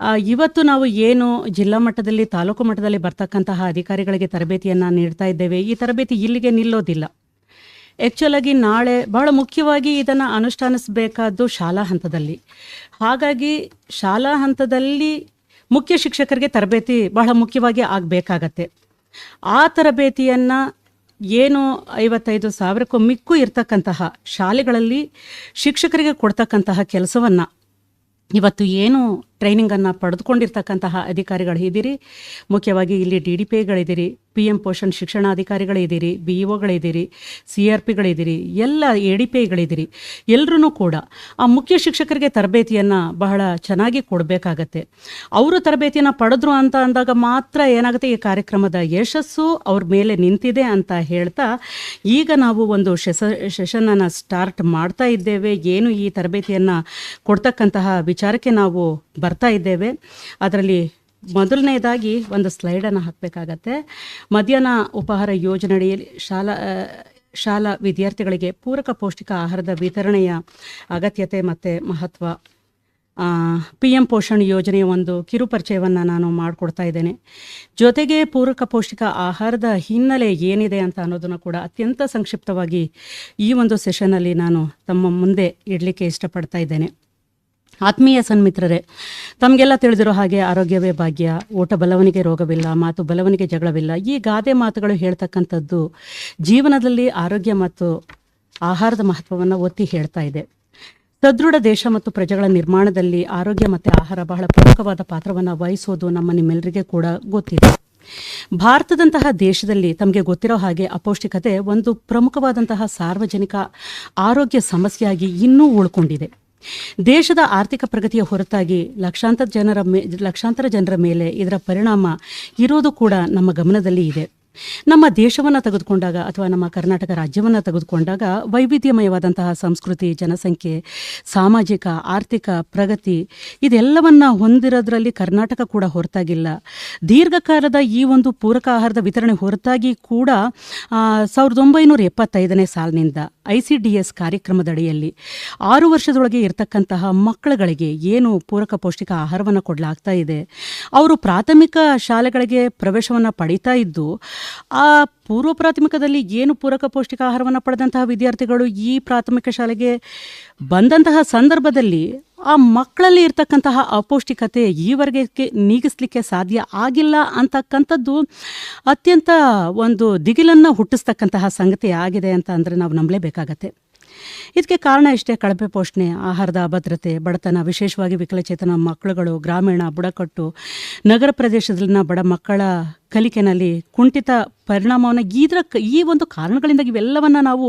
ಇವತ್ತು ನಾವು ಏನು ಜಿಲ್ಲಾ ಮಟ್ಟದಲ್ಲಿ, ತಾಲೂಕು ಮಟ್ಟದಲ್ಲಿ ಬರ್ತಕ್ಕಂತಹ ಅಧಿಕಾರಿಗಳಿಗೆ ತರಬೇತಿಯನ್ನು ನೀಡ್ತಾ ಇದ್ದೇವೆ. ಈ ತರಬೇತಿ ಇಲ್ಲಿಗೆ ನಿಲ್ಲೋದಿಲ್ಲ. ಆ್ಯಕ್ಚುಲ್ ಆಗಿ ನಾಳೆ ಬಹಳ ಮುಖ್ಯವಾಗಿ ಇದನ್ನು ಅನುಷ್ಠಾನಿಸಬೇಕಾದ್ದು ಶಾಲಾ ಹಂತದಲ್ಲಿ. ಹಾಗಾಗಿ ಶಾಲಾ ಹಂತದಲ್ಲಿ ಮುಖ್ಯ ಶಿಕ್ಷಕರಿಗೆ ತರಬೇತಿ ಬಹಳ ಮುಖ್ಯವಾಗಿ ಆಗಬೇಕಾಗತ್ತೆ. ಆ ತರಬೇತಿಯನ್ನು ಏನು ಐವತ್ತೈದು ಸಾವಿರಕ್ಕೂ ಮಿಕ್ಕು ಇರ್ತಕ್ಕಂತಹ ಶಾಲೆಗಳಲ್ಲಿ ಶಿಕ್ಷಕರಿಗೆ ಕೊಡ್ತಕ್ಕಂತಹ ಕೆಲಸವನ್ನು ಇವತ್ತು ಏನು ಟ್ರೈನಿಂಗನ್ನು ಪಡೆದುಕೊಂಡಿರ್ತಕ್ಕಂತಹ ಅಧಿಕಾರಿಗಳು ಇದ್ದೀರಿ. ಮುಖ್ಯವಾಗಿ ಇಲ್ಲಿ ಡಿ ಡಿ ಪಿಗಳಿದ್ದೀರಿ, ಪಿ ಎಂ ಪೋಷಣ್ ಶಿಕ್ಷಣಾಧಿಕಾರಿಗಳಿದ್ದೀರಿ, ಬಿ ಇ ಸಿ ಆರ್ ಪಿಗಳಿದ್ದೀರಿ, ಎಲ್ಲ ಎ ಡಿ ಪಿ ಐಗಳಿದ್ದೀರಿ ಎಲ್ಲರೂ ಕೂಡ ಆ ಮುಖ್ಯ ಶಿಕ್ಷಕರಿಗೆ ತರಬೇತಿಯನ್ನು ಬಹಳ ಚೆನ್ನಾಗಿ ಕೊಡಬೇಕಾಗತ್ತೆ. ಅವರು ತರಬೇತಿಯನ್ನು ಪಡೆದ್ರು ಅಂತ ಅಂದಾಗ ಮಾತ್ರ ಏನಾಗುತ್ತೆ, ಈ ಕಾರ್ಯಕ್ರಮದ ಯಶಸ್ಸು ಅವ್ರ ಮೇಲೆ ನಿಂತಿದೆ ಅಂತ ಹೇಳ್ತಾ, ಈಗ ನಾವು ಒಂದು ಶೆಸ, ಸೆಷನನ್ನು ಸ್ಟಾರ್ಟ್ ಮಾಡ್ತಾ ಇದ್ದೇವೆ. ಏನು ಈ ತರಬೇತಿಯನ್ನು ಕೊಡ್ತಕ್ಕಂತಹ ವಿಚಾರಕ್ಕೆ ನಾವು ಬರ್ತಾ ಇದ್ದೇವೆ. ಅದರಲ್ಲಿ ಮೊದಲನೇದಾಗಿ ಒಂದು ಸ್ಲೈಡನ್ನು ಹಾಕಬೇಕಾಗತ್ತೆ. ಮಧ್ಯಾಹ್ನ ಉಪಹಾರ ಯೋಜನೆಯಲ್ಲಿ ಶಾಲಾ ಶಾಲಾ ವಿದ್ಯಾರ್ಥಿಗಳಿಗೆ ಪೂರಕ ಪೌಷ್ಟಿಕ ಆಹಾರದ ವಿತರಣೆಯ ಅಗತ್ಯತೆ ಮತ್ತು ಮಹತ್ವ. ಪಿ ಎಂ ಪೋಷಣ್ ಯೋಜನೆಯ ಒಂದು ಕಿರುಪರಿಚಯವನ್ನು ನಾನು ಮಾಡಿಕೊಡ್ತಾ ಇದ್ದೇನೆ. ಜೊತೆಗೆ ಪೂರಕ ಪೌಷ್ಟಿಕ ಆಹಾರದ ಹಿನ್ನೆಲೆ ಏನಿದೆ ಅಂತ ಅನ್ನೋದನ್ನು ಕೂಡ ಅತ್ಯಂತ ಸಂಕ್ಷಿಪ್ತವಾಗಿ ಈ ಒಂದು ಸೆಷನಲ್ಲಿ ನಾನು ತಮ್ಮ ಮುಂದೆ ಇಡಲಿಕ್ಕೆ ಇಷ್ಟಪಡ್ತಾ ಇದ್ದೇನೆ. ಆತ್ಮೀಯ ಸನ್ಮಿತ್ರರೇ, ತಮಗೆಲ್ಲ ತಿಳಿದಿರೋ ಹಾಗೆ ಆರೋಗ್ಯವೇ ಭಾಗ್ಯ, ಊಟ ಬಲವನಿಗೆ ರೋಗವಿಲ್ಲ, ಮಾತು ಬಲವನಿಗೆ ಜಗಳವಿಲ್ಲ, ಈ ಗಾದೆ ಮಾತುಗಳು ಹೇಳ್ತಕ್ಕಂಥದ್ದು ಜೀವನದಲ್ಲಿ ಆರೋಗ್ಯ ಮತ್ತು ಆಹಾರದ ಮಹತ್ವವನ್ನು ಒತ್ತಿ ಹೇಳ್ತಾ ಇದೆ. ಸದೃಢ ದೇಶ ಮತ್ತು ಪ್ರಜೆಗಳ ನಿರ್ಮಾಣದಲ್ಲಿ ಆರೋಗ್ಯ ಮತ್ತು ಆಹಾರ ಬಹಳ ಪ್ರಮುಖವಾದ ಪಾತ್ರವನ್ನು ವಹಿಸೋದು ನಮ್ಮ ನಿಮ್ಮೆಲ್ಲರಿಗೆ ಕೂಡ ಗೊತ್ತಿದೆ. ಭಾರತದಂತಹ ದೇಶದಲ್ಲಿ ತಮಗೆ ಗೊತ್ತಿರೋ ಹಾಗೆ ಅಪೌಷ್ಟಿಕತೆ ಒಂದು ಪ್ರಮುಖವಾದಂತಹ ಸಾರ್ವಜನಿಕ ಆರೋಗ್ಯ ಸಮಸ್ಯೆಯಾಗಿ ಇನ್ನೂ ಉಳ್ಕೊಂಡಿದೆ. ದೇಶದ ಆರ್ಥಿಕ ಪ್ರಗತಿಯ ಹೊರತಾಗಿ ಲಕ್ಷಾಂತರ ಜನರ ಮೇ, ಲಕ್ಷಾಂತರ ಜನರ ಮೇಲೆ ಇದರ ಪರಿಣಾಮ ಇರೋದು ಕೂಡ ನಮ್ಮ ಗಮನದಲ್ಲಿ ಇದೆ. ನಮ್ಮ ದೇಶವನ್ನು ತೆಗೆದುಕೊಂಡಾಗ ಅಥವಾ ನಮ್ಮ ಕರ್ನಾಟಕ ರಾಜ್ಯವನ್ನು ತೆಗೆದುಕೊಂಡಾಗ ವೈವಿಧ್ಯಮಯವಾದಂತಹ ಸಂಸ್ಕೃತಿ, ಜನಸಂಖ್ಯೆ, ಸಾಮಾಜಿಕ, ಆರ್ಥಿಕ ಪ್ರಗತಿ ಇದೆಲ್ಲವನ್ನ ಹೊಂದಿರೋದ್ರಲ್ಲಿ ಕರ್ನಾಟಕ ಕೂಡ ಹೊರತಾಗಿಲ್ಲ. ದೀರ್ಘಕಾಲದ ಈ ಒಂದು ಪೂರಕ ಆಹಾರದ ವಿತರಣೆ ಹೊರತಾಗಿ ಕೂಡ ಸಾವಿರದ ಒಂಬೈನೂರ ಎಪ್ಪತ್ತೈದನೇ ಸಾಲಿನಿಂದ ಐ ಸಿ ಡಿ ಎಸ್ ಕಾರ್ಯಕ್ರಮದಡಿಯಲ್ಲಿ ಆರು ವರ್ಷದೊಳಗೆ ಇರತಕ್ಕಂತಹ ಮಕ್ಕಳುಗಳಿಗೆ ಏನು ಪೂರಕ ಪೌಷ್ಟಿಕ ಆಹಾರವನ್ನು ಕೊಡಲಾಗ್ತಾ ಇದೆ. ಅವರು ಪ್ರಾಥಮಿಕ ಶಾಲೆಗಳಿಗೆ ಪ್ರವೇಶವನ್ನು ಪಡೀತಾ ಇದ್ದು, ಆ ಪೂರ್ವ ಪ್ರಾಥಮಿಕದಲ್ಲಿ ಏನು ಪೂರಕ ಪೌಷ್ಟಿಕ ಆಹಾರವನ್ನು ಪಡೆದಂತಹ ವಿದ್ಯಾರ್ಥಿಗಳು ಈ ಪ್ರಾಥಮಿಕ ಶಾಲೆಗೆ ಬಂದಂತಹ ಸಂದರ್ಭದಲ್ಲಿ ಆ ಮಕ್ಕಳಲ್ಲಿ ಇರ್ತಕ್ಕಂತಹ ಅಪೌಷ್ಟಿಕತೆ ಈವರೆಗೆ ನೀಗಿಸ್ಲಿಕ್ಕೆ ಸಾಧ್ಯ ಆಗಿಲ್ಲ ಅಂತಕ್ಕಂಥದ್ದು ಅತ್ಯಂತ ಒಂದು ದಿಗಿಲನ್ನು ಹುಟ್ಟಿಸ್ತಕ್ಕಂತಹ ಸಂಗತಿ ಆಗಿದೆ ಅಂತ ಅಂದರೆ ನಾವು ನಂಬಲೇಬೇಕಾಗತ್ತೆ. ಇದಕ್ಕೆ ಕಾರಣ ಇಷ್ಟೇ ಕಳಪೆ ಪೋಷಣೆ, ಆಹಾರದ ಅಭದ್ರತೆ ಬಡತನ, ವಿಶೇಷವಾಗಿ ವಿಕಲಚೇತನ ಮಕ್ಕಳುಗಳು, ಗ್ರಾಮೀಣ ಬುಡಕಟ್ಟು, ನಗರ ಪ್ರದೇಶದಲ್ಲಿನ ಬಡ ಮಕ್ಕಳ ಕಲಿಕೆನಲ್ಲಿ ಕುಂಠಿತ ಪರಿಣಾಮವನ್ನು ಇದರ ಈ ಒಂದು ಕಾರಣಗಳಿಂದ ಇವೆಲ್ಲವನ್ನು ನಾವು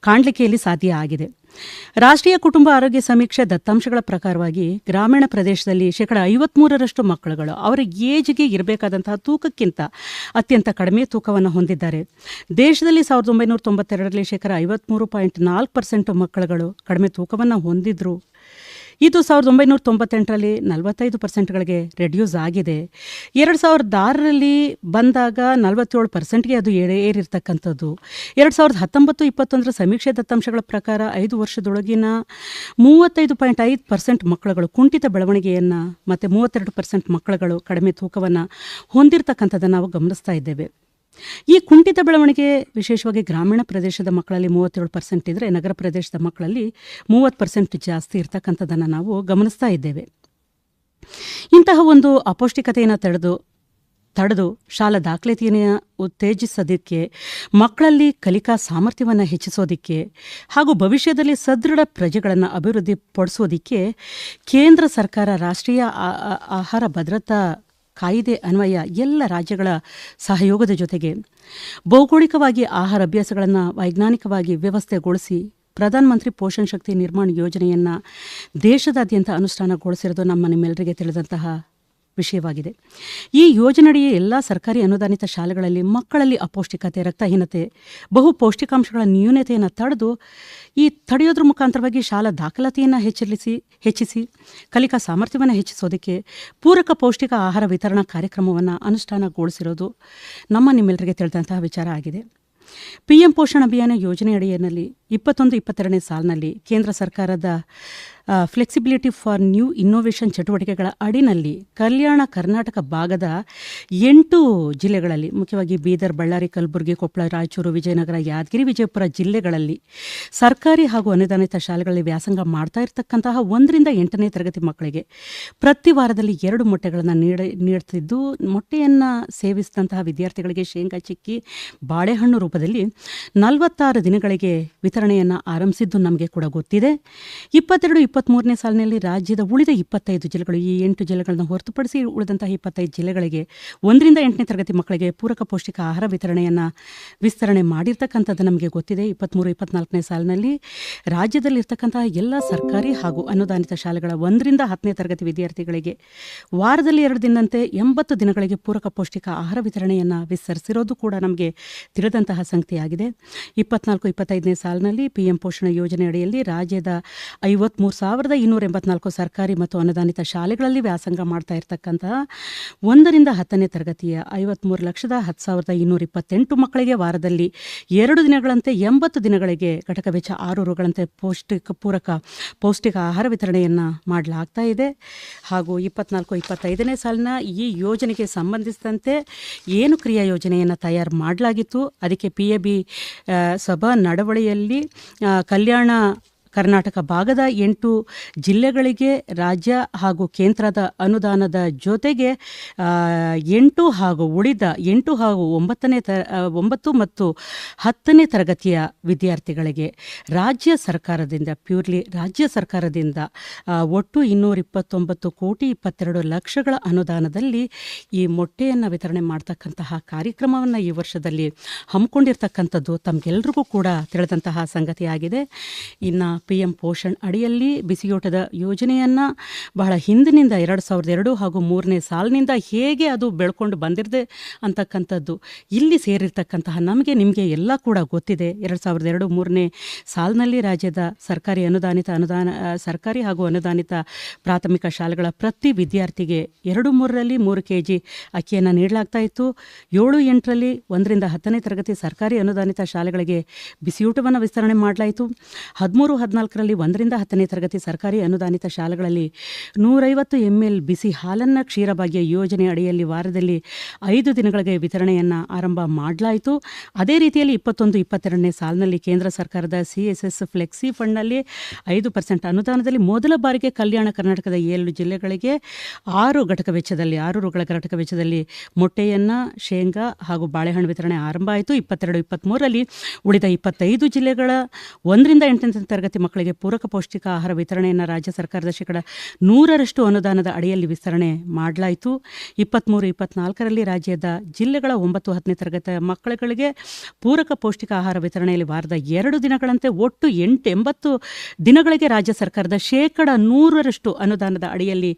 ಕಾಣಲಿಕ್ಕೆ ಇಲ್ಲಿ ಸಾಧ್ಯ ಆಗಿದೆ. ರಾಷ್ಟ್ರೀಯ ಕುಟುಂಬ ಆರೋಗ್ಯ ಸಮೀಕ್ಷೆ ದತ್ತಾಂಶಗಳ ಪ್ರಕಾರವಾಗಿ ಗ್ರಾಮೀಣ ಪ್ರದೇಶದಲ್ಲಿ ಶೇಕಡ ಐವತ್ಮೂರರಷ್ಟು ಮಕ್ಕಳುಗಳು ಅವರ ಏಜ್ಗೆ ಇರಬೇಕಾದಂತಹ ತೂಕಕ್ಕಿಂತ ಅತ್ಯಂತ ಕಡಿಮೆ ತೂಕವನ್ನು ಹೊಂದಿದ್ದಾರೆ. ದೇಶದಲ್ಲಿ ಸಾವಿರದ ಒಂಬೈನೂರ ತೊಂಬತ್ತೆರಡರಲ್ಲಿ ಶೇಕಡ ಐವತ್ಮೂರು ಪಾಯಿಂಟ್ ನಾಲ್ಕು ಪರ್ಸೆಂಟ್ ಮಕ್ಕಳುಗಳು ಕಡಿಮೆ ತೂಕವನ್ನು ಹೊಂದಿದ್ರು. ಇದು ಸಾವಿರದ ಒಂಬೈನೂರ ತೊಂಬತ್ತೆಂಟರಲ್ಲಿ ನಲವತ್ತೈದು ಪರ್ಸೆಂಟ್ಗಳಿಗೆ ರೆಡ್ಯೂಸ್ ಆಗಿದೆ. ಎರಡು ಸಾವಿರದ ಆರರಲ್ಲಿ ಬಂದಾಗ ನಲವತ್ತೇಳು ಪರ್ಸೆಂಟ್ಗೆ ಅದು ಏರಿ, ಏರಿರ್ತಕ್ಕಂಥದ್ದು. ಎರಡು ಸಾವಿರದ ಹತ್ತೊಂಬತ್ತು, ಇಪ್ಪತ್ತೊಂದರ ಸಮೀಕ್ಷೆ ದತ್ತಾಂಶಗಳ ಪ್ರಕಾರ ಐದು ವರ್ಷದೊಳಗಿನ ಮೂವತ್ತೈದು ಪಾಯಿಂಟ್ ಐದು ಪರ್ಸೆಂಟ್ ಮಕ್ಕಳುಗಳು ಕುಂಠಿತ ಬೆಳವಣಿಗೆಯನ್ನು ಮತ್ತು ಮೂವತ್ತೆರಡು ಪರ್ಸೆಂಟ್ ಮಕ್ಕಳುಗಳು ಕಡಿಮೆ ತೂಕವನ್ನು ಹೊಂದಿರತಕ್ಕಂಥದ್ದನ್ನು ನಾವು ಗಮನಿಸ್ತಾ ಇದ್ದೇವೆ. ಈ ಕುಂಠಿತ ಬೆಳವಣಿಗೆ ವಿಶೇಷವಾಗಿ ಗ್ರಾಮೀಣ ಪ್ರದೇಶದ ಮಕ್ಕಳಲ್ಲಿ ಮೂವತ್ತೇಳು ಪರ್ಸೆಂಟ್ ಇದ್ದರೆ ನಗರ ಪ್ರದೇಶದ ಮಕ್ಕಳಲ್ಲಿ ಮೂವತ್ತು ಪರ್ಸೆಂಟ್ ಜಾಸ್ತಿ ಇರ್ತಕ್ಕಂಥದ್ದನ್ನು ನಾವು ಗಮನಿಸ್ತಾ ಇದ್ದೇವೆ. ಇಂತಹ ಒಂದು ಅಪೌಷ್ಟಿಕತೆಯನ್ನು ತಡೆದು ತಡೆದು ಶಾಲಾ ದಾಖಲೆತೆಯನ್ನು ಉತ್ತೇಜಿಸೋದಕ್ಕೆ, ಮಕ್ಕಳಲ್ಲಿ ಕಲಿಕಾ ಸಾಮರ್ಥ್ಯವನ್ನು ಹೆಚ್ಚಿಸೋದಕ್ಕೆ ಹಾಗೂ ಭವಿಷ್ಯದಲ್ಲಿ ಸದೃಢ ಪ್ರಜೆಗಳನ್ನು ಅಭಿವೃದ್ಧಿಪಡಿಸೋದಕ್ಕೆ ಕೇಂದ್ರ ಸರ್ಕಾರ ರಾಷ್ಟ್ರೀಯ ಆಹಾರ ಭದ್ರತಾ ಕಾಯಿದೆ ಅನ್ವಯ ಎಲ್ಲ ರಾಜ್ಯಗಳ ಸಹಯೋಗದ ಜೊತೆಗೆ ಭೌಗೋಳಿಕವಾಗಿ ಆಹಾರ ಅಭ್ಯಾಸಗಳನ್ನು ವೈಜ್ಞಾನಿಕವಾಗಿ ವ್ಯವಸ್ಥೆಗೊಳಿಸಿ ಪ್ರಧಾನಮಂತ್ರಿ ಪೋಷಣ್ ಶಕ್ತಿ ನಿರ್ಮಾಣ ಯೋಜನೆಯನ್ನು ದೇಶದಾದ್ಯಂತ ಅನುಷ್ಠಾನಗೊಳಿಸಿರೋದು ನಮ್ಮ ನಿಮ್ಮೆಲ್ಲರಿಗೆ ತಿಳಿದಂತಹ ವಿಷಯವಾಗಿದೆ. ಈ ಯೋಜನೆಯಡಿ ಎಲ್ಲ ಸರ್ಕಾರಿ ಅನುದಾನಿತ ಶಾಲೆಗಳಲ್ಲಿ ಮಕ್ಕಳಲ್ಲಿ ಅಪೌಷ್ಟಿಕತೆ, ರಕ್ತಹೀನತೆ, ಬಹು ಪೌಷ್ಟಿಕಾಂಶಗಳ ನ್ಯೂನತೆಯನ್ನು ತಡೆದು ಈ ತಡೆಯೋದ್ರ ಮುಖಾಂತರವಾಗಿ ಶಾಲಾ ದಾಖಲಾತಿಯನ್ನು ಹೆಚ್ಚಿಸಿ ಹೆಚ್ಚಿಸಿ, ಕಲಿಕಾ ಸಾಮರ್ಥ್ಯವನ್ನು ಹೆಚ್ಚಿಸೋದಕ್ಕೆ ಪೂರಕ ಪೌಷ್ಟಿಕ ಆಹಾರ ವಿತರಣಾ ಕಾರ್ಯಕ್ರಮವನ್ನು ಅನುಷ್ಠಾನಗೊಳಿಸಿರೋದು ನಮ್ಮ ನಿಮ್ಮೆಲ್ಲರಿಗೆ ತಿಳಿದಂತಹ ವಿಚಾರ ಆಗಿದೆ. ಪಿಎಂ ಪೋಷಣ ಅಭಿಯಾನ ಯೋಜನೆಯಡಿಯಲ್ಲಿ ಇಪ್ಪತ್ತೊಂದು, ಇಪ್ಪತ್ತೆರಡನೇ ಸಾಲಿನಲ್ಲಿ ಕೇಂದ್ರ ಸರ್ಕಾರದ ಫ್ಲೆಕ್ಸಿಬಿಲಿಟಿ ಫಾರ್ ನ್ಯೂ ಇನ್ನೋವೇಷನ್ ಚಟುವಟಿಕೆಗಳ ಅಡಿನಲ್ಲಿ ಕಲ್ಯಾಣ ಕರ್ನಾಟಕ ಭಾಗದ ಎಂಟು ಜಿಲ್ಲೆಗಳಲ್ಲಿ, ಮುಖ್ಯವಾಗಿ ಬೀದರ್, ಬಳ್ಳಾರಿ, ಕಲಬುರಗಿ, ಕೊಪ್ಪಳ, ರಾಯಚೂರು, ವಿಜಯನಗರ, ಯಾದಗಿರಿ, ವಿಜಯಪುರ ಜಿಲ್ಲೆಗಳಲ್ಲಿ ಸರ್ಕಾರಿ ಹಾಗೂ ಅನುದಾನಿತ ಶಾಲೆಗಳಲ್ಲಿ ವ್ಯಾಸಂಗ ಮಾಡ್ತಾ ಇರತಕ್ಕಂತಹ ಒಂದರಿಂದ ಎಂಟನೇ ತರಗತಿ ಮಕ್ಕಳಿಗೆ ಪ್ರತಿ ವಾರದಲ್ಲಿ ಎರಡು ಮೊಟ್ಟೆಗಳನ್ನು ನೀಡ, ನೀಡ್ತಿದ್ದು, ಮೊಟ್ಟೆಯನ್ನು ಸೇವಿಸಿದಂತಹ ವಿದ್ಯಾರ್ಥಿಗಳಿಗೆ ಶೇಂಗಾ ಚಿಕ್ಕಿ, ಬಾಳೆಹಣ್ಣು ರೂಪದಲ್ಲಿ ನಲವತ್ತಾರು ದಿನಗಳಿಗೆ ವಿತರಣೆಯನ್ನು ಆರಂಭಿಸಿದ್ದು ನಮಗೆ ಕೂಡ ಗೊತ್ತಿದೆ. ಇಪ್ಪತ್ತೆರಡು ಇಪ್ಪತ್ತ್ಮೂರನೇ ಸಾಲಿನಲ್ಲಿ ರಾಜ್ಯದ ಉಳಿದ ಇಪ್ಪತ್ತೈದು ಜಿಲ್ಲೆಗಳು ಈ ಎಂಟು ಜಿಲ್ಲೆಗಳನ್ನು ಹೊರತುಪಡಿಸಿ ಉಳಿದಂತಹ ಇಪ್ಪತ್ತೈದು ಜಿಲ್ಲೆಗಳಿಗೆ ಒಂದರಿಂದ ಎಂಟನೇ ತರಗತಿ ಮಕ್ಕಳಿಗೆ ಪೂರಕ ಪೌಷ್ಟಿಕ ಆಹಾರ ವಿತರಣೆಯನ್ನು ವಿಸ್ತರಣೆ ಮಾಡಿರ್ತಕ್ಕಂಥದ್ದು ನಮಗೆ ಗೊತ್ತಿದೆ. ಇಪ್ಪತ್ತ್ಮೂರು ಇಪ್ಪತ್ನಾಲ್ಕನೇ ಸಾಲಿನಲ್ಲಿ ರಾಜ್ಯದಲ್ಲಿರ್ತಕ್ಕಂತಹ ಎಲ್ಲ ಸರ್ಕಾರಿ ಹಾಗೂ ಅನುದಾನಿತ ಶಾಲೆಗಳ ಒಂದರಿಂದ ಹತ್ತನೇ ತರಗತಿ ವಿದ್ಯಾರ್ಥಿಗಳಿಗೆ ವಾರದಲ್ಲಿ ಎರಡು ದಿನದಂತೆ ಎಂಬತ್ತು ದಿನಗಳಿಗೆ ಪೂರಕ ಪೌಷ್ಟಿಕ ಆಹಾರ ವಿತರಣೆಯನ್ನು ವಿಸ್ತರಿಸಿರೋದು ಕೂಡ ನಮಗೆ ತಿಳಿದಂತಹ ಸಂಗತಿಯಾಗಿದೆ. ಇಪ್ಪತ್ನಾಲ್ಕು, ಇಪ್ಪತ್ತೈದನೇ ಸಾಲಿನಲ್ಲಿ ಪಿಎಂ ಪೋಷಣ ಯೋಜನೆ ಅಡಿಯಲ್ಲಿ ರಾಜ್ಯದ ಐವತ್ಮೂರು ಸಾವಿರದ ಇನ್ನೂರ ಎಂಬತ್ನಾಲ್ಕು ಸರ್ಕಾರಿ ಮತ್ತು ಅನುದಾನಿತ ಶಾಲೆಗಳಲ್ಲಿ ವ್ಯಾಸಂಗ ಮಾಡ್ತಾ ಇರತಕ್ಕಂತಹ ಒಂದರಿಂದ ಹತ್ತನೇ ತರಗತಿಯ ಐವತ್ಮೂರು ಲಕ್ಷದ ಹತ್ತು ಸಾವಿರದ ಇನ್ನೂರ ಇಪ್ಪತ್ತೆಂಟು ಮಕ್ಕಳಿಗೆ ವಾರದಲ್ಲಿ ಎರಡು ದಿನಗಳಂತೆ ಎಂಬತ್ತು ದಿನಗಳಿಗೆ ಘಟಕ ವೆಚ್ಚ ಆರು ರುಗಳಂತೆ ಪೌಷ್ಟಿಕ ಪೂರಕ ಪೌಷ್ಟಿಕ ಆಹಾರ ವಿತರಣೆಯನ್ನು ಮಾಡಲಾಗ್ತಾ ಇದೆ. ಹಾಗೂ ಇಪ್ಪತ್ನಾಲ್ಕು, ಇಪ್ಪತ್ತೈದನೇ ಸಾಲಿನ ಈ ಯೋಜನೆಗೆ ಸಂಬಂಧಿಸಿದಂತೆ ಏನು ಕ್ರಿಯಾ ಯೋಜನೆಯನ್ನು ತಯಾರು ಮಾಡಲಾಗಿತ್ತು? ಅದಕ್ಕೆ ಪಿ ಎ ಬಿ ಸಭಾ ನಡವಳಿಯಲ್ಲಿ ಕಲ್ಯಾಣ ಕರ್ನಾಟಕ ಭಾಗದ ಎಂಟು ಜಿಲ್ಲೆಗಳಿಗೆ ರಾಜ್ಯ ಹಾಗೂ ಕೇಂದ್ರದ ಅನುದಾನದ ಜೊತೆಗೆ ಎಂಟು ಹಾಗೂ ಉಳಿದ ಎಂಟು ಹಾಗೂ ಒಂಬತ್ತನೇ ತ ಒಂಬತ್ತು ಮತ್ತು ಹತ್ತನೇ ತರಗತಿಯ ವಿದ್ಯಾರ್ಥಿಗಳಿಗೆ ರಾಜ್ಯ ಸರ್ಕಾರದಿಂದ, ಪ್ಯೂರ್ಲಿ ರಾಜ್ಯ ಸರ್ಕಾರದಿಂದ ಒಟ್ಟು ಇನ್ನೂರ ಇಪ್ಪತ್ತೊಂಬತ್ತು ಕೋಟಿ ಇಪ್ಪತ್ತೆರಡು ಲಕ್ಷಗಳ ಅನುದಾನದಲ್ಲಿ ಈ ಮೊಟ್ಟೆಯನ್ನು ವಿತರಣೆ ಮಾಡ್ತಕ್ಕಂತಹ ಕಾರ್ಯಕ್ರಮವನ್ನು ಈ ವರ್ಷದಲ್ಲಿ ಹಮ್ಮಿಕೊಂಡಿರ್ತಕ್ಕಂಥದ್ದು ತಮಗೆಲ್ರಿಗೂ ಕೂಡ ತಿಳಿದಂತಹ ಸಂಗತಿಯಾಗಿದೆ. ಇನ್ನು ಪಿ ಎಂ ಪೋಷಣ್ ಅಡಿಯಲ್ಲಿ ಬಿಸಿಯೂಟದ ಯೋಜನೆಯನ್ನು ಬಹಳ ಹಿಂದಿನಿಂದ ಎರಡು ಸಾವಿರದ ಎರಡು ಹಾಗೂ ಮೂರನೇ ಸಾಲಿನಿಂದ ಹೇಗೆ ಅದು ಬೆಳ್ಕೊಂಡು ಬಂದಿರದೆ ಅಂತಕ್ಕಂಥದ್ದು ಇಲ್ಲಿ ಸೇರಿರ್ತಕ್ಕಂತಹ ನಮಗೆ, ನಿಮಗೆ ಎಲ್ಲ ಕೂಡ ಗೊತ್ತಿದೆ. ಎರಡು ಸಾವಿರದ ಎರಡು ಮೂರನೇ ಸಾಲಿನಲ್ಲಿ ರಾಜ್ಯದ ಸರ್ಕಾರಿ ಅನುದಾನಿತ ಅನುದಾನ, ಸರ್ಕಾರಿ ಹಾಗೂ ಅನುದಾನಿತ ಪ್ರಾಥಮಿಕ ಶಾಲೆಗಳ ಪ್ರತಿ ವಿದ್ಯಾರ್ಥಿಗೆ ಎರಡು ಮೂರರಲ್ಲಿ ಮೂರು ಕೆ ಜಿ ಅಕ್ಕಿಯನ್ನು ನೀಡಲಾಗ್ತಾ ಇತ್ತು. ಏಳು ಎಂಟರಲ್ಲಿ ಒಂದರಿಂದ ಹತ್ತನೇ ತರಗತಿ ಸರ್ಕಾರಿ ಅನುದಾನಿತ ಶಾಲೆಗಳಿಗೆ ಬಿಸಿಯೂಟವನ್ನು ವಿಸ್ತರಣೆ ಮಾಡಲಾಯಿತು. ಹದಿಮೂರು ಹದಿನಾಲ್ಕರಲ್ಲಿ ಒಂದರಿಂದ ಹತ್ತನೇ ತರಗತಿ ಸರ್ಕಾರಿ ಅನುದಾನಿತ ಶಾಲೆಗಳಲ್ಲಿ ನೂರೈವತ್ತು ಎಂ ಎಲ್ ಬಿಸಿ ಹಾಲನ್ನು ಕ್ಷೀರಭಾಗ್ಯ ಯೋಜನೆ ಅಡಿಯಲ್ಲಿ ವಾರದಲ್ಲಿ ಐದು ದಿನಗಳಿಗೆ ವಿತರಣೆಯನ್ನು ಆರಂಭ ಮಾಡಲಾಯಿತು. ಅದೇ ರೀತಿಯಲ್ಲಿ ಇಪ್ಪತ್ತೊಂದು, ಇಪ್ಪತ್ತೆರಡನೇ ಸಾಲಿನಲ್ಲಿ ಕೇಂದ್ರ ಸರ್ಕಾರದ ಸಿ ಎಸ್ ಎಸ್ ಫ್ಲೆಕ್ಸಿ ಫಂಡ್ನಲ್ಲಿ ಐದು ಪರ್ಸೆಂಟ್ ಅನುದಾನದಲ್ಲಿ ಮೊದಲ ಬಾರಿಗೆ ಕಲ್ಯಾಣ ಕರ್ನಾಟಕದ ಏಳು ಜಿಲ್ಲೆಗಳಿಗೆ ಆರು ಘಟಕ ವೆಚ್ಚದಲ್ಲಿ, ಆರು ರುಗಳ ಘಟಕ ವೆಚ್ಚದಲ್ಲಿ ಮೊಟ್ಟೆಯನ್ನು, ಶೇಂಗಾ ಹಾಗೂ ಬಾಳೆಹಣ್ಣು ವಿತರಣೆ ಆರಂಭ ಆಯಿತು. ಇಪ್ಪತ್ತೆರಡು ಇಪ್ಪತ್ತ್ಮೂರರಲ್ಲಿ ಉಳಿದ ಇಪ್ಪತ್ತೈದು ಜಿಲ್ಲೆಗಳ ಒಂದರಿಂದ ಎಂಟನೇ ತರಗತಿ ಮಕ್ಕಳಿಗೆ ಪೂರಕ ಪೌಷ್ಟಿಕ ಆಹಾರ ವಿತರಣೆಯನ್ನು ರಾಜ್ಯ ಸರ್ಕಾರದ ಶೇಕಡ ನೂರರಷ್ಟು ಅನುದಾನದ ಅಡಿಯಲ್ಲಿ ವಿಸ್ತರಣೆ ಮಾಡಲಾಯಿತು. ಇಪ್ಪತ್ತ್ಮೂರು ಇಪ್ಪತ್ನಾಲ್ಕರಲ್ಲಿ ರಾಜ್ಯದ ಜಿಲ್ಲೆಗಳ ಒಂಬತ್ತು, ಹತ್ತನೇ ತರಗತಿಯ ಮಕ್ಕಳುಗಳಿಗೆ ಪೂರಕ ಪೌಷ್ಟಿಕ ಆಹಾರ ವಿತರಣೆಯಲ್ಲಿ ವಾರದ ಎರಡು ದಿನಗಳಂತೆ ಒಟ್ಟು ಎಂಟು ಎಂಬತ್ತು ದಿನಗಳಿಗೆ ರಾಜ್ಯ ಸರ್ಕಾರದ ಶೇಕಡ ನೂರರಷ್ಟು ಅನುದಾನದ ಅಡಿಯಲ್ಲಿ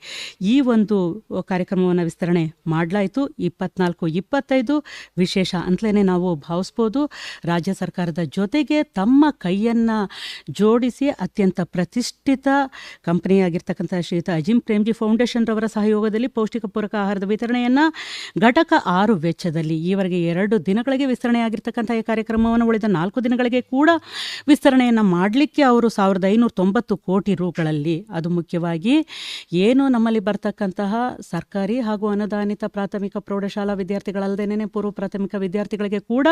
ಈ ಒಂದು ಕಾರ್ಯಕ್ರಮವನ್ನು ವಿಸ್ತರಣೆ ಮಾಡಲಾಯಿತು. ಇಪ್ಪತ್ನಾಲ್ಕು, ಇಪ್ಪತ್ತೈದು ವಿಶೇಷ ಅಂತಲೇ ನಾವು ಭಾವಿಸ್ಬೋದು. ರಾಜ್ಯ ಸರ್ಕಾರದ ಜೊತೆಗೆ ತಮ್ಮ ಕೈಯನ್ನು ಜೋಡಿಸಿ ಅತ್ಯಂತ ಪ್ರತಿಷ್ಠಿತ ಕಂಪನಿಯಾಗಿರ್ತಕ್ಕಂಥ ಶ್ರೀಯುತ ಅಜಿಂ ಪ್ರೇಮ್ಜಿ ಫೌಂಡೇಶನ್ ರವರ ಸಹಯೋಗದಲ್ಲಿ ಪೌಷ್ಟಿಕ ಪೂರಕ ಆಹಾರದ ವಿತರಣೆಯನ್ನು ಘಟಕ ಆರು ವೆಚ್ಚದಲ್ಲಿ ಈವರೆಗೆ ಎರಡು ದಿನಗಳಿಗೆ ವಿಸ್ತರಣೆಯಾಗಿರ್ತಕ್ಕಂಥ ಈ ಕಾರ್ಯಕ್ರಮವನ್ನು ಉಳಿದ ನಾಲ್ಕು ದಿನಗಳಿಗೆ ಕೂಡ ವಿಸ್ತರಣೆಯನ್ನು ಮಾಡಲಿಕ್ಕೆ ಅವರು ಸಾವಿರದ ಐನೂರ ತೊಂಬತ್ತು ಕೋಟಿ ರೂಗಳಲ್ಲಿ ಅದು ಮುಖ್ಯವಾಗಿ ಏನು ನಮ್ಮಲ್ಲಿ ಬರ್ತಕ್ಕಂತಹ ಸರ್ಕಾರಿ ಹಾಗೂ ಅನುದಾನಿತ ಪ್ರಾಥಮಿಕ ಪ್ರೌಢಶಾಲಾ ವಿದ್ಯಾರ್ಥಿಗಳಲ್ಲದೇನೆ ಪೂರ್ವ ಪ್ರಾಥಮಿಕ ವಿದ್ಯಾರ್ಥಿಗಳಿಗೆ ಕೂಡ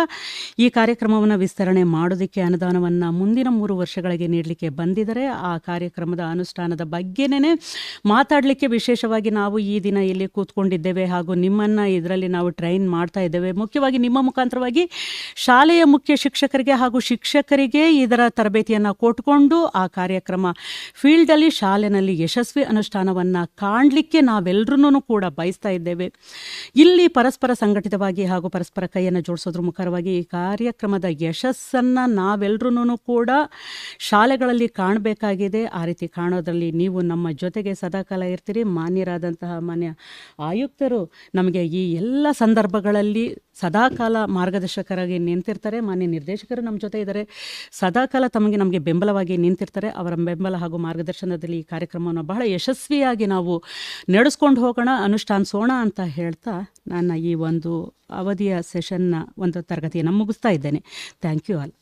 ಈ ಕಾರ್ಯಕ್ರಮವನ್ನು ವಿಸ್ತರಣೆ ಮಾಡೋದಕ್ಕೆ ಅನುದಾನವನ್ನು ಮುಂದಿನ ಮೂರು ವರ್ಷಗಳಿಗೆ ನೀಡಲಿಕ್ಕೆ ಬಂದಿದ್ದಾರೆ ಆ ಕಾರ್ಯಕ್ರಮದ ಅನುಷ್ಠಾನದ ಬಗ್ಗೆನೇ ಮಾತಾಡಲಿಕ್ಕೆ ವಿಶೇಷವಾಗಿ ನಾವು ಈ ದಿನ ಇಲ್ಲಿ ಕೂತ್ಕೊಂಡಿದ್ದೇವೆ ಹಾಗೂ ನಿಮ್ಮನ್ನು ಇದರಲ್ಲಿ ನಾವು ಟ್ರೈನ್ ಮಾಡ್ತಾ ಇದ್ದೇವೆ. ಮುಖ್ಯವಾಗಿ ನಿಮ್ಮ ಮುಖಾಂತರವಾಗಿ ಶಾಲೆಯ ಮುಖ್ಯ ಶಿಕ್ಷಕರಿಗೆ ಹಾಗೂ ಶಿಕ್ಷಕರಿಗೆ ಇದರ ತರಬೇತಿಯನ್ನು ಕೊಟ್ಕೊಂಡು ಆ ಕಾರ್ಯಕ್ರಮ ಫೀಲ್ಡಲ್ಲಿ ಶಾಲೆನಲ್ಲಿ ಯಶಸ್ವಿ ಅನುಷ್ಠಾನವನ್ನು ಕಾಣಲಿಕ್ಕೆ ನಾವೆಲ್ಲರೂ ಕೂಡ ಬಯಸ್ತಾ ಇದ್ದೇವೆ. ಇಲ್ಲಿ ಪರಸ್ಪರ ಸಂಘಟಿತವಾಗಿ ಹಾಗೂ ಪರಸ್ಪರ ಕೈಯನ್ನು ಜೋಡಿಸೋದ್ರ ಮುಖರವಾಗಿ ಈ ಕಾರ್ಯಕ್ರಮದ ಯಶಸ್ಸನ್ನು ನಾವೆಲ್ಲರೂ ಕೂಡ ಶಾಲೆಗಳಲ್ಲಿ ಕಾಣಬೇಕಾಗಿದೆ. ಆ ರೀತಿ ಕಾಣೋದ್ರಲ್ಲಿ ನೀವು ನಮ್ಮ ಜೊತೆಗೆ ಸದಾಕಾಲ ಇರ್ತೀರಿ. ಮಾನ್ಯರಾದಂತಹ ಮಾನ್ಯ ಆಯುಕ್ತರು ನಮಗೆ ಈ ಎಲ್ಲ ಸಂದರ್ಭಗಳಲ್ಲಿ ಸದಾಕಾಲ ಮಾರ್ಗದರ್ಶಕರಾಗಿ ನಿಂತಿರ್ತಾರೆ. ಮಾನ್ಯ ನಿರ್ದೇಶಕರು ನಮ್ಮ ಜೊತೆ ಇದ್ದಾರೆ. ಸದಾಕಾಲ ತಮಗೆ ನಮಗೆ ಬೆಂಬಲವಾಗಿ ನಿಂತಿರ್ತಾರೆ. ಅವರ ಬೆಂಬಲ ಹಾಗೂ ಮಾರ್ಗದರ್ಶನದಲ್ಲಿ ಈ ಕಾರ್ಯಕ್ರಮವನ್ನು ಬಹಳ ಯಶಸ್ವಿಯಾಗಿ ನಾವು ನಡೆಸ್ಕೊಂಡು ಹೋಗೋಣ ಅನುಷ್ಠಾನಿಸೋಣ ಅಂತ ಹೇಳ್ತಾ ನನ್ನ ಈ ಒಂದು ಅವಧಿಯ ಸೆಷನ್ನ ಒಂದು ತರಗತಿಯನ್ನು ಮುಗಿಸ್ತಾ ಇದ್ದೇನೆ. Thank you all.